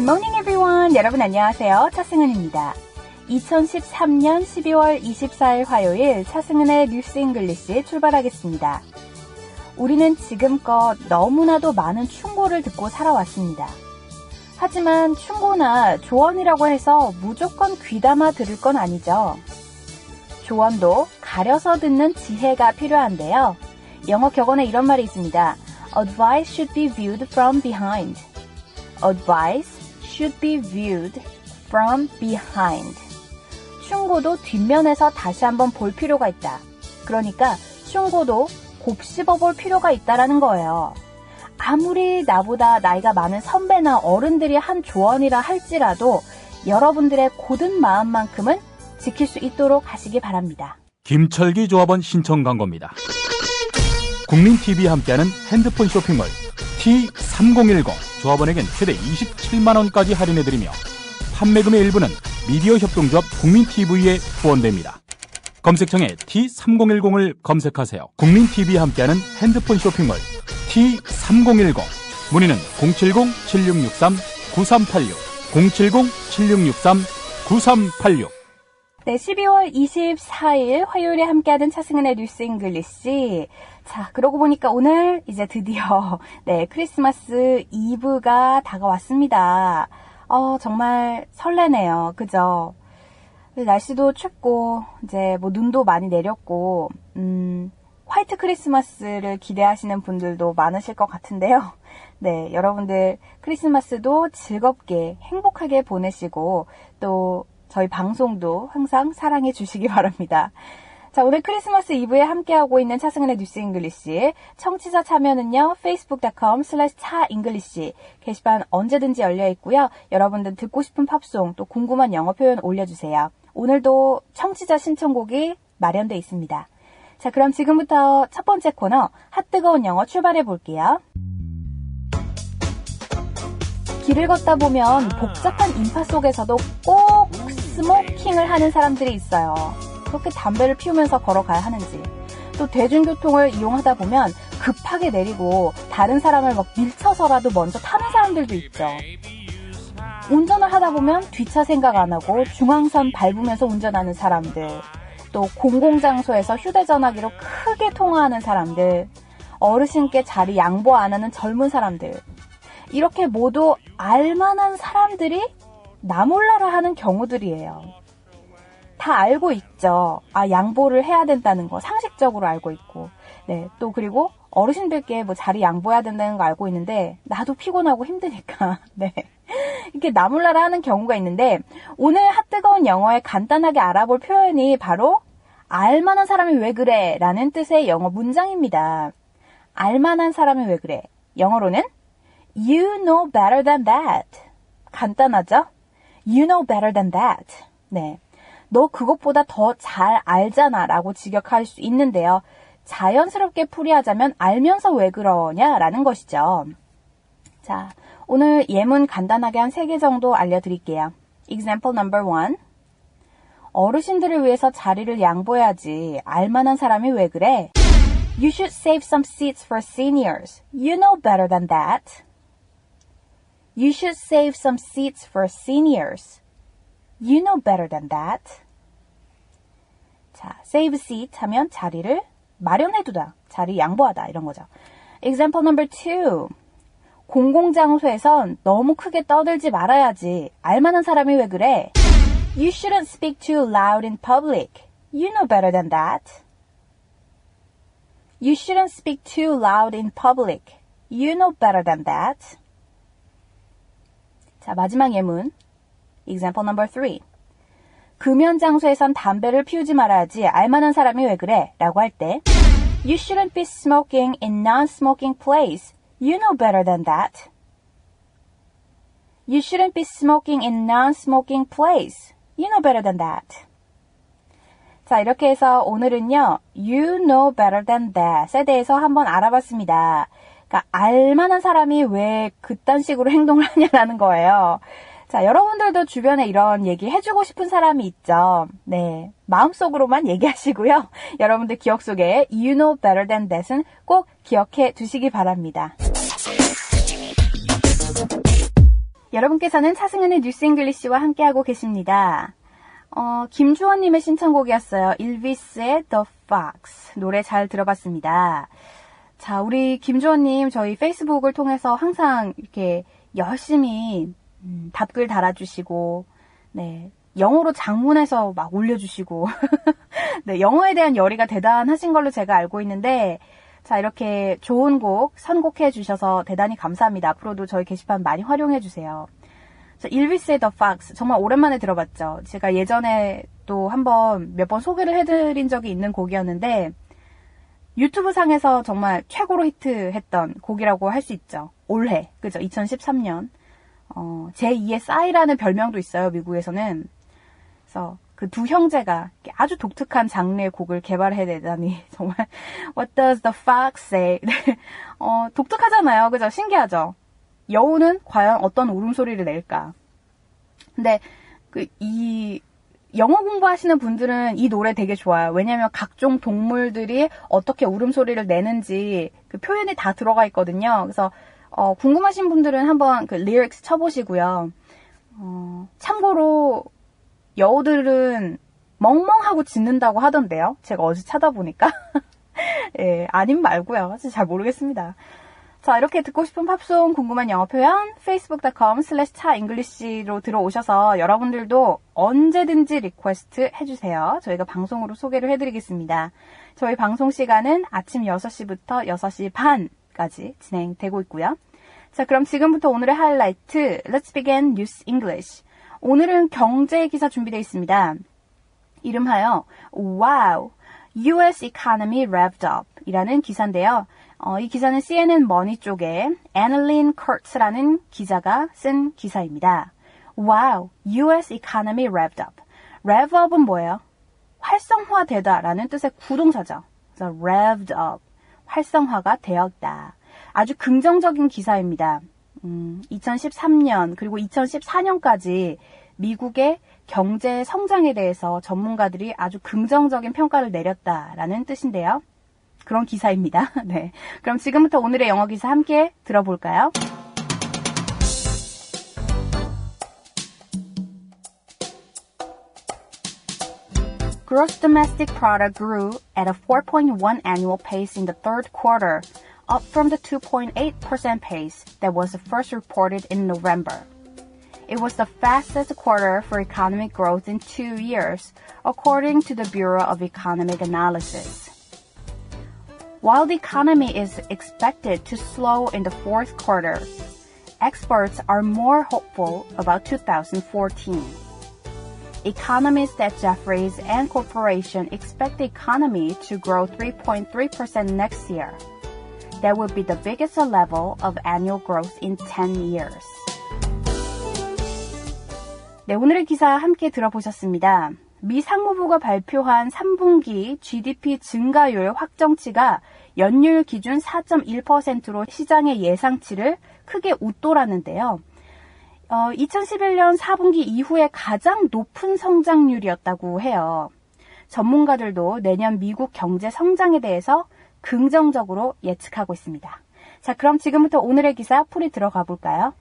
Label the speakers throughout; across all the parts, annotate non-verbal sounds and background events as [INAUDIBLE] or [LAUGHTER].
Speaker 1: Good morning everyone. 여러분 안녕하세요. 차승은입니다. 2013년 12월 24일 화요일 차승은의 뉴스 잉글리시 출발하겠습니다. 우리는 지금껏 너무나도 많은 충고를 듣고 살아왔습니다. 하지만 충고나 조언이라고 해서 무조건 귀담아 들을 건 아니죠. 조언도 가려서 듣는 지혜가 필요한데요. 영어 격언에 이런 말이 있습니다. Advice should be viewed from behind. Advice should be viewed from behind. 충고도 뒷면에서 다시 한번 볼 필요가 있다. 그러니까 충고도 곱씹어 볼 필요가 있다라는 거예요. 아무리 나보다 나이가 많은 선배나 어른들이 한 조언이라 할지라도 여러분들의 고든 마음만큼은 지킬 수 있도록 하시기 바랍니다.
Speaker 2: 김철기 조합원 신청 광고입니다. 국민TV에 함께하는 핸드폰 쇼핑몰 T3010 조합원에겐 최대 27만원까지 할인해드리며 판매금의 일부는 미디어 협동조합 국민TV에 후원됩니다. 검색창에 T3010을 검색하세요. 국민TV에 함께하는 핸드폰 쇼핑몰 T3010 문의는 070-7663-9386 070-7663-9386
Speaker 1: 네, 12월 24일 화요일에 함께하는 차승은의 뉴스 잉글리시. 자, 그러고 보니까 오늘 이제 드디어 [LAUGHS] 네, 크리스마스 이브가 다가왔습니다. 어, 정말 설레네요. 그죠? 날씨도 춥고 이제 뭐 눈도 많이 내렸고 음, 화이트 크리스마스를 기대하시는 분들도 많으실 것 같은데요. [LAUGHS] 네, 여러분들 크리스마스도 즐겁게 행복하게 보내시고 또 저희 방송도 항상 사랑해 주시기 [LAUGHS] 바랍니다. 자, 오늘 크리스마스 이브에 함께하고 있는 차승은의 뉴스 잉글리시. 청취자 참여는요, facebook.com slash 차잉글리시. 게시판 언제든지 열려 있고요. 여러분들 듣고 싶은 팝송, 또 궁금한 영어 표현 올려주세요. 오늘도 청취자 신청곡이 마련돼 있습니다. 자, 그럼 지금부터 첫 번째 코너, 핫뜨거운 영어 출발해 볼게요. 길을 걷다 보면 복잡한 인파 속에서도 꼭 스모킹을 하는 사람들이 있어요. 그렇게 담배를 피우면서 걸어가야 하는지. 또 대중교통을 이용하다 보면 급하게 내리고 다른 사람을 막 밀쳐서라도 먼저 타는 사람들도 있죠. 운전을 하다 보면 뒷차 생각 안 하고 중앙선 밟으면서 운전하는 사람들. 또 공공장소에서 휴대전화기로 크게 통화하는 사람들. 어르신께 자리 양보 안 하는 젊은 사람들. 이렇게 모두 알만한 사람들이 나 몰라라 하는 경우들이에요. 다 알고 있죠. 아, 양보를 해야 된다는 거 상식적으로 알고 있고. 네, 또 그리고 어르신들께 뭐 자리 양보해야 된다는 거 알고 있는데 나도 피곤하고 힘드니까. [LAUGHS] 네. 이렇게 나 몰라라 하는 경우가 있는데 오늘 핫뜨거운 영어에 간단하게 알아볼 표현이 바로 알만한 사람이 왜 그래 라는 뜻의 영어 문장입니다. 알만한 사람이 왜 그래? 영어로는 You know better than that. 간단하죠? You know better than that. 네. 너 그것보다 더 잘 알잖아 라고 직역할 수 있는데요. 자연스럽게 풀이하자면 알면서 왜 그러냐 라는 것이죠. 자, 오늘 예문 간단하게 한세개 정도 알려드릴게요. Example number one. 어르신들을 위해서 자리를 양보해야지. 알만한 사람이 왜 그래? You should save some seats for seniors. You know better than that. You should save some seats for seniors. You know better than that. 자, save seat 하면 자리를 마련해두다, 자리 양보하다 이런 거죠. Example number two. 공공장소에선 너무 크게 떠들지 말아야지. 알만한 사람이 왜 그래? You shouldn't speak too loud in public. You know better than that. You shouldn't speak too loud in public. You know better than that. 자, 마지막 예문. Example number three. 금연 장소에선 담배를 피우지 말아야지. 알만한 사람이 왜 그래? 라고 할 때, You shouldn't be smoking in non-smoking place. You know better than that. You shouldn't be smoking in non-smoking place. You know better than that. 자, 이렇게 해서 오늘은요, you know better than that에 대해서 한번 알아봤습니다. 그러니까 알만한 사람이 왜 그딴 식으로 행동을 하냐라는 거예요. 자, 여러분들도 주변에 이런 얘기 해주고 싶은 사람이 있죠. 네. 마음속으로만 얘기하시고요. [LAUGHS] 여러분들 기억 속에 you know better than that은 꼭 기억해 두시기 바랍니다. 여러분께서는 차승은의 뉴스 잉글리시와 함께하고 계십니다. 어, 김주원님의 신청곡이었어요. 일비스의 The Fox. 노래 잘 들어봤습니다. 자, 우리 김주원님 저희 페이스북을 통해서 항상 이렇게 열심히 음, 답글 달아주시고, 네. 영어로 장문해서 막 올려주시고, [LAUGHS] 네, 영어에 대한 열의가 대단하신 걸로 제가 알고 있는데, 자, 이렇게 좋은 곡 선곡해 주셔서 대단히 감사합니다. 앞으로도 저희 게시판 많이 활용해 주세요. 자, 일비스의 The Fox 정말 오랜만에 들어봤죠. 제가 예전에 또 한번 몇 번 소개를 해드린 적이 있는 곡이었는데 유튜브 상에서 정말 최고로 히트했던 곡이라고 할 수 있죠. 올해 그죠? 2013년 어, 제2의 싸이라는 별명도 있어요. 미국에서는 그래서 그 두 형제가 아주 독특한 장르의 곡을 개발해내다니 [LAUGHS] 정말 What does the fox say? 네. 어, 독특하잖아요. 그죠? 신기하죠? 여우는 과연 어떤 울음소리를 낼까? 근데 그 이 영어 공부하시는 분들은 이 노래 되게 좋아요. 왜냐면 각종 동물들이 어떻게 울음소리를 내는지 그 표현이 다 들어가 있거든요. 그래서 어, 궁금하신 분들은 한번 그 리릭스 쳐보시고요. 어, 참고로 여우들은 멍멍하고 짖는다고 하던데요. 제가 어제 찾아보니까. [LAUGHS] 예, 아님 말고요. 사실 잘 모르겠습니다. 자, 이렇게 듣고 싶은 팝송 궁금한 영어 표현 facebook.com slash 차잉글리시로 들어오셔서 여러분들도 언제든지 리퀘스트 해주세요. 저희가 방송으로 소개를 해드리겠습니다. 저희 방송 시간은 아침 6시부터 6시 반까지 진행되고 있고요. 자, 그럼 지금부터 오늘의 하이라이트 Let's begin News English. 오늘은 경제 기사 준비되어 있습니다. 이름하여 Wow! US Economy Revved Up 이라는 기사인데요. 어, 이 기사는 CNN 머니 쪽에 애널린 커츠라는 기자가 쓴 기사입니다. Wow, US economy revved up. rev up은 뭐예요? 활성화되다라는 뜻의 구동사죠. 그래서 revved up, 활성화가 되었다. 아주 긍정적인 기사입니다. 음, 2013년 그리고 2014년까지 미국의 경제 성장에 대해서 전문가들이 아주 긍정적인 평가를 내렸다라는 뜻인데요. 그런 기사입니다. [LAUGHS] 네. 그럼 지금부터 오늘의 영어 기사 함께 들어볼까요? Gross domestic product grew at a 4.1 annual pace in the third quarter, up from the 2.8% pace that was first reported in November. It was the fastest quarter for economic growth in two years, according to the Bureau of Economic Analysis. While the economy is expected to slow in the fourth quarter, experts are more hopeful about 2014. Economists at Jefferies and Corporation expect the economy to grow 3.3% next year. That would be the biggest level of annual growth in 10 years. 네, 오늘의 기사 함께 들어보셨습니다. 미 상무부가 발표한 3분기 GDP 증가율 확정치가 연율 기준 4.1%로 시장의 예상치를 크게 웃돌았는데요. 어, 2011년 4분기 이후에 가장 높은 성장률이었다고 해요. 전문가들도 내년 미국 경제 성장에 대해서 긍정적으로 예측하고 있습니다. 자, 그럼 지금부터 오늘의 기사 풀이 들어가 볼까요?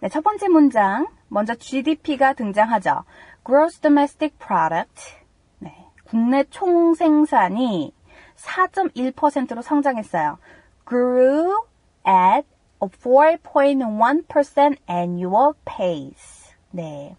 Speaker 1: 네, 첫 번째 문장. 먼저 GDP가 등장하죠. Gross Domestic Product. 네, 국내 총 생산이 4.1%로 성장했어요. Grew at a 4.1% annual pace. 네.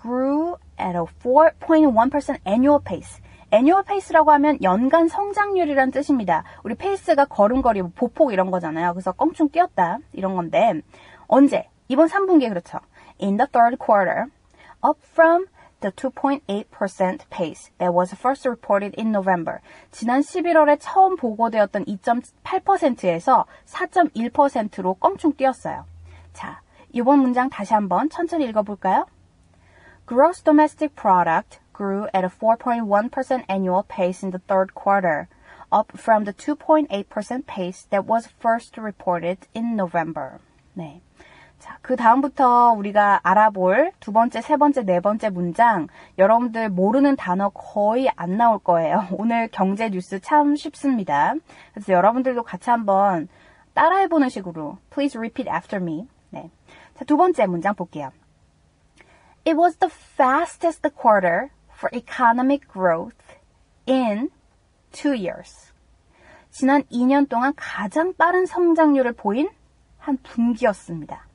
Speaker 1: Grew at a 4.1% annual pace. annual pace라고 하면 연간 성장률이란 뜻입니다. 우리 페이스가 걸음걸이, 뭐 보폭 이런 거잖아요. 그래서 껑충 뛰었다 이런 건데 언제? 이번 3분기에 그렇죠. In the third quarter, up from the 2.8% pace that was first reported in November. 지난 11월에 처음 보고되었던 2.8%에서 4.1%로 껑충 뛰었어요. 자, 이번 문장 다시 한번 천천히 읽어볼까요? Gross domestic product grew at a 4.1% annual pace in the third quarter, up from the 2.8% pace that was first reported in November. 네. 자, 그 다음부터 우리가 알아볼 두 번째, 세 번째, 네 번째 문장 여러분들 모르는 단어 거의 안 나올 거예요. [LAUGHS] 오늘 경제 뉴스 참 쉽습니다. 그래서 여러분들도 같이 한번 따라해보는 식으로 Please repeat after me. 네. 자, 두 번째 문장 볼게요. It was the fastest quarter for economic growth in two years. 지난 2년 동안 가장 빠른 성장률을 보인 한 분기였습니다.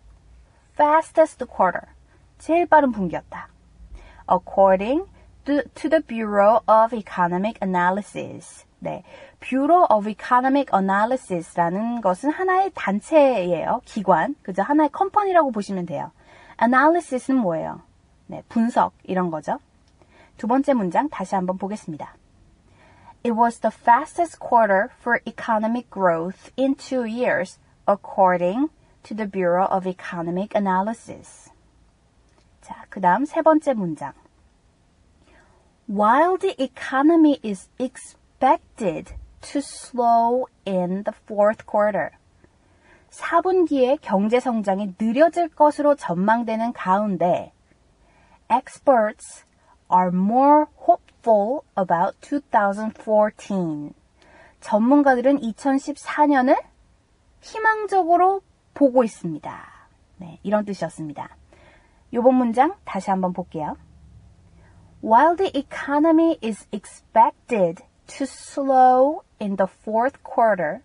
Speaker 1: Fastest quarter. 제일 빠른 분기였다. According to, the Bureau of Economic Analysis. 네. Bureau of Economic Analysis라는 것은 하나의 단체예요. 기관. 그죠? 하나의 컴퍼니라고 보시면 돼요. Analysis는 뭐예요? 네. 분석. 이런 거죠. 두 번째 문장 다시 한번 보겠습니다. It was the fastest quarter for economic growth in two years, according to the Bureau of Economic Analysis. 자, 그 다음 세 번째 문장. While the economy is expected to slow in the fourth quarter. 4분기에 경제 성장이 느려질 것으로 전망되는 가운데 experts are more hopeful about 2014. 전문가들은 2014년을 희망적으로 보고 있습니다. 네, 이런 뜻이었습니다. 요번 문장 다시 한번 볼게요. While the economy is expected to slow in the fourth quarter,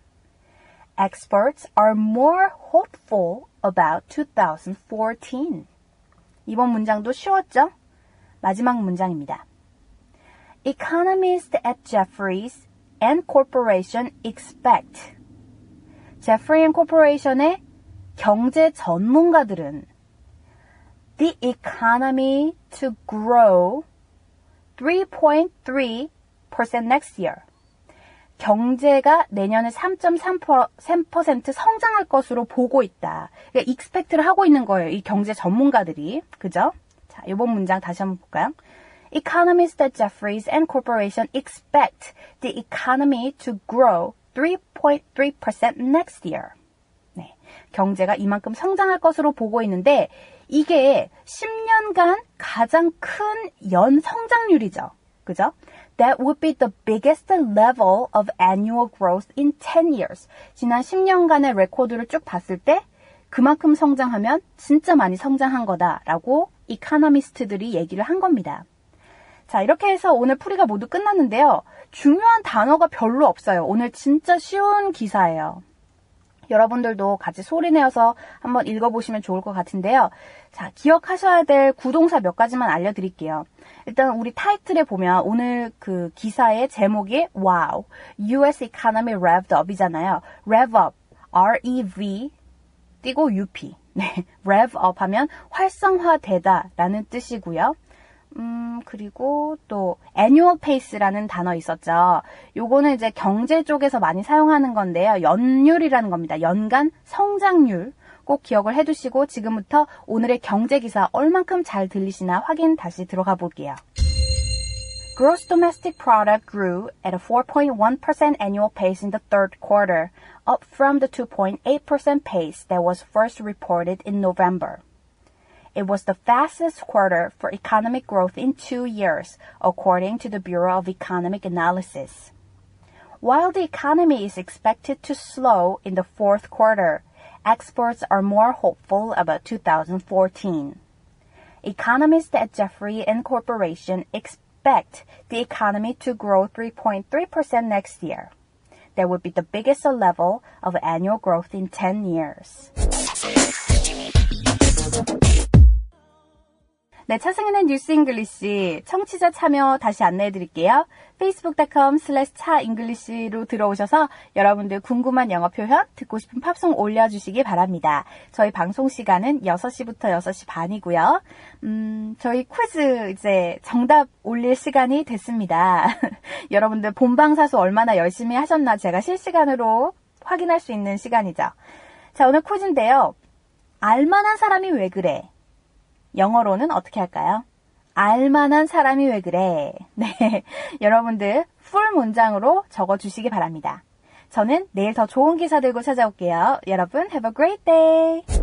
Speaker 1: experts are more hopeful about 2014. 이번 문장도 쉬웠죠? 마지막 문장입니다. Economists at Jeffries and Corporation expect. Jeffrey and Corporation의 경제 전문가들은 the economy to grow 3.3% next year. 경제가 내년에 3.3% 성장할 것으로 보고 있다. 그러니까 expect를 하고 있는 거예요. 이 경제 전문가들이. 그죠? 자, 이번 문장 다시 한번 볼까요? Economists at Jeffries and Corporation expect the economy to grow 3.3% next year. 네. 경제가 이만큼 성장할 것으로 보고 있는데 이게 10년간 가장 큰 연 성장률이죠. 그죠? That would be the biggest level of annual growth in 10 years. 지난 10년간의 레코드를 쭉 봤을 때 그만큼 성장하면 진짜 많이 성장한 거다라고 이카노미스트들이 얘기를 한 겁니다. 자, 이렇게 해서 오늘 풀이가 모두 끝났는데요. 중요한 단어가 별로 없어요. 오늘 진짜 쉬운 기사예요. 여러분들도 같이 소리내어서 한번 읽어보시면 좋을 것 같은데요. 자, 기억하셔야 될 구동사 몇 가지만 알려드릴게요. 일단 우리 타이틀에 보면 오늘 그 기사의 제목이 Wow, US Economy Revved Up이잖아요. Rev Up, R-E-V 띄고 UP. 네, rev up 하면 활성화되다 라는 뜻이고요. 음, 그리고 또 annual pace라는 단어 있었죠. 요거는 이제 경제 쪽에서 많이 사용하는 건데요. 연율이라는 겁니다. 연간 성장률 꼭 기억을 해두시고 지금부터 오늘의 경제 기사 얼만큼 잘 들리시나 확인 다시 들어가 볼게요. Gross domestic product grew at a 4.1% annual pace in the third quarter, up from the 2.8% pace that was first reported in November. It was the fastest quarter for economic growth in two years, according to the Bureau of Economic Analysis. While the economy is expected to slow in the fourth quarter, experts are more hopeful about 2014. Economists at Jeffrey and Corporation expect the economy to grow 3.3% next year. That would be the biggest level of annual growth in 10 years. 네, 차승은의 뉴스 잉글리시 청취자 참여 다시 안내해 드릴게요. facebook.com slash 차잉글리시로 들어오셔서 여러분들 궁금한 영어 표현, 듣고 싶은 팝송 올려주시기 바랍니다. 저희 방송 시간은 6시부터 6시 반이고요. 음, 저희 퀴즈 이제 정답 올릴 시간이 됐습니다. [LAUGHS] 여러분들 본방사수 얼마나 열심히 하셨나 제가 실시간으로 확인할 수 있는 시간이죠. 자, 오늘 퀴즈인데요. 알만한 사람이 왜 그래? 영어로는 어떻게 할까요? 알만한 사람이 왜 그래? [LAUGHS] 네. 여러분들 풀 문장으로 적어 주시기 바랍니다. 저는 내일 더 좋은 기사 들고 찾아올게요. 여러분, have a great day!